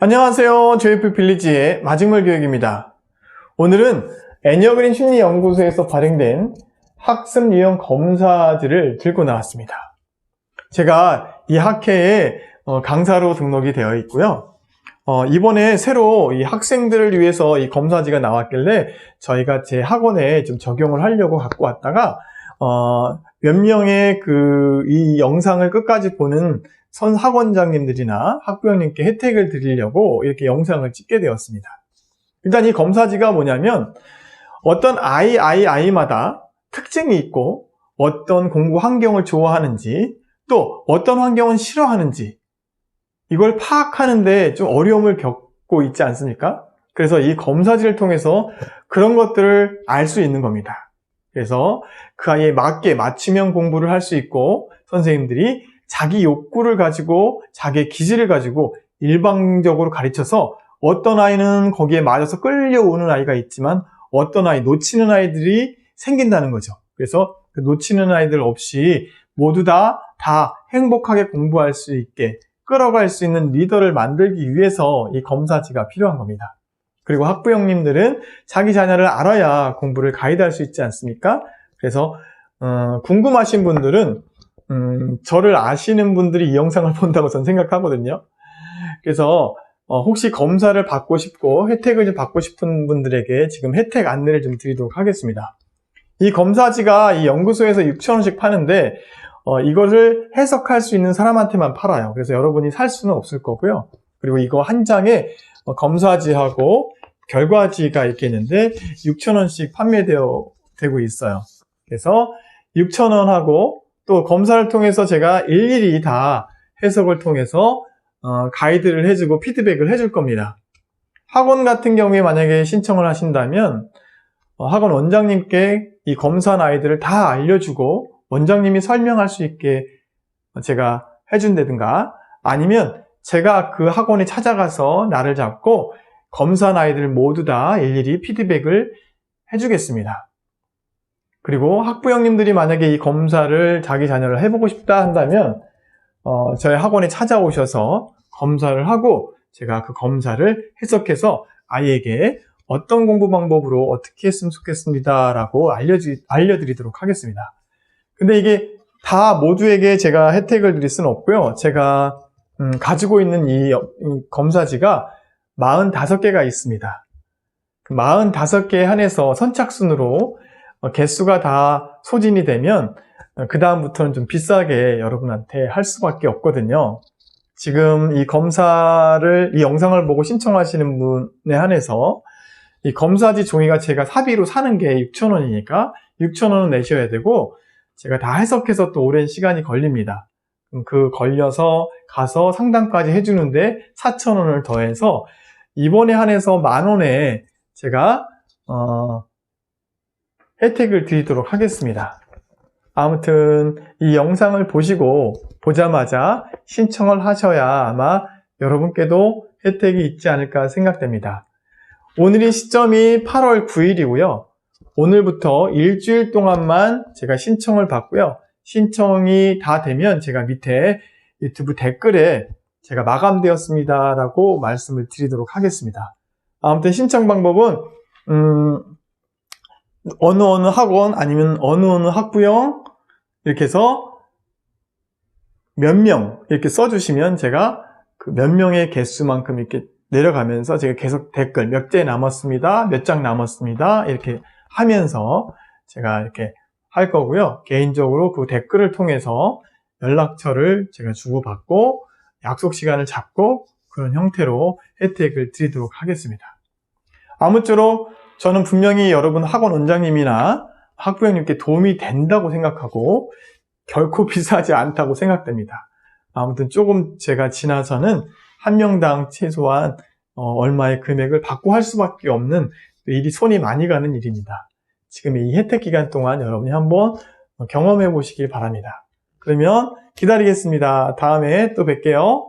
안녕하세요. JF 빌리지의 마직물 교육입니다. 오늘은 애니어그린 심리연구소에서 발행된 학습 유형 검사들을 들고 나왔습니다. 제가 이 학회에 어, 강사로 등록이 되어 있고요. 어, 이번에 새로 이 학생들을 위해서 이 검사지가 나왔길래 저희가 제 학원에 좀 적용을 하려고 갖고 왔다가 어, 몇 명의 그 이 영상을 끝까지 보는 선 학원장님들이나 학부형님께 혜택을 드리려고 이렇게 영상을 찍게 되었습니다. 일단 이 검사지가 뭐냐면 어떤 아이, 아이, 아이마다 특징이 있고 어떤 공부 환경을 좋아하는지 또 어떤 환경은 싫어하는지 이걸 파악하는데 좀 어려움을 겪고 있지 않습니까? 그래서 이 검사지를 통해서 그런 것들을 알 수 있는 겁니다. 그래서 그 아이에 맞게 맞춤형 공부를 할 수 있고 선생님들이 자기 욕구를 가지고 자기의 기질을 가지고 일방적으로 가르쳐서 어떤 아이는 거기에 맞아서 끌려오는 아이가 있지만 어떤 아이 놓치는 아이들이 생긴다는 거죠. 그래서 그 놓치는 아이들 없이 모두 다, 다 행복하게 공부할 수 있게 끌어갈 수 있는 리더를 만들기 위해서 이 검사지가 필요한 겁니다. 그리고 학부 형님들은 자기 자녀를 알아야 공부를 가이드할 수 있지 않습니까? 그래서 어, 궁금하신 분들은 음, 저를 아시는 분들이 이 영상을 본다고 저는 생각하거든요. 그래서 어, 혹시 검사를 받고 싶고 혜택을 좀 받고 싶은 분들에게 지금 혜택 안내를 좀 드리도록 하겠습니다. 이 검사지가 이 연구소에서 6,000원씩 파는데 어, 이것을 해석할 수 있는 사람한테만 팔아요. 그래서 여러분이 살 수는 없을 거고요. 그리고 이거 한 장에 어, 검사지하고 결과지가 있는데 6,000원씩 판매되어 되고 있어요. 그래서 6,000원하고 또 검사를 통해서 제가 일일이 다 해석을 통해서 어, 가이드를 해주고 피드백을 해줄 겁니다. 학원 같은 경우에 만약에 신청을 하신다면 어, 학원 원장님께 이 검사한 아이들을 다 알려주고 원장님이 설명할 수 있게 제가 해준다든가 아니면 제가 그 학원에 찾아가서 나를 잡고 검사한 아이들 모두 다 일일이 피드백을 해주겠습니다. 그리고 학부형님들이 만약에 이 검사를 자기 자녀를 해보고 싶다 한다면 어, 저희 학원에 찾아오셔서 검사를 하고 제가 그 검사를 해석해서 아이에게 어떤 공부 방법으로 어떻게 했으면 좋겠습니다 라고 알려주, 알려드리도록 하겠습니다. 근데 이게 다 모두에게 제가 혜택을 드릴 수는 없고요. 제가 음, 가지고 있는 이 검사지가 45개가 있습니다. 45개에 한해서 선착순으로 어, 개수가 다 소진이 되면 그 다음부터는 좀 비싸게 여러분한테 할 수밖에 없거든요. 지금 이 검사를 이 영상을 보고 신청하시는 분에 한해서 이 검사지 종이가 제가 사비로 사는 게 6,000원이니까 6,000원은 내셔야 되고 제가 다 해석해서 또 오랜 시간이 걸립니다. 그 걸려서 가서 상담까지 해주는데 4,000원을 더해서 이번에 한해서 만원에 제가 어, 혜택을 드리도록 하겠습니다. 아무튼 이 영상을 보시고 보자마자 신청을 하셔야 아마 여러분께도 혜택이 있지 않을까 생각됩니다. 오늘이 시점이 8월 9일이고요. 오늘부터 일주일 동안만 제가 신청을 받고요. 신청이 다 되면 제가 밑에 유튜브 댓글에 제가 마감되었습니다 라고 말씀을 드리도록 하겠습니다. 아무튼 신청 방법은 음, 어느 어느 학원 아니면 어느 어느 학부형 이렇게 해서 몇 명 이렇게 써주시면 제가 그 몇 명의 개수만큼 이렇게 내려가면서 제가 계속 댓글 몇 개 남았습니다. 몇 장 남았습니다. 이렇게 하면서 제가 이렇게 할 거고요. 개인적으로 그 댓글을 통해서 연락처를 제가 주고받고 약속 시간을 잡고 그런 형태로 혜택을 드리도록 하겠습니다. 아무쪼록 저는 분명히 여러분 학원 원장님이나 학부형님께 도움이 된다고 생각하고 결코 비싸지 않다고 생각됩니다. 아무튼 조금 제가 지나서는 한 명당 최소한 어, 얼마의 금액을 받고 할 수밖에 없는 일이 손이 많이 가는 일입니다. 지금 이 혜택 기간 동안 여러분이 한번 경험해 보시길 바랍니다. 그러면 기다리겠습니다. 다음에 또 뵐게요.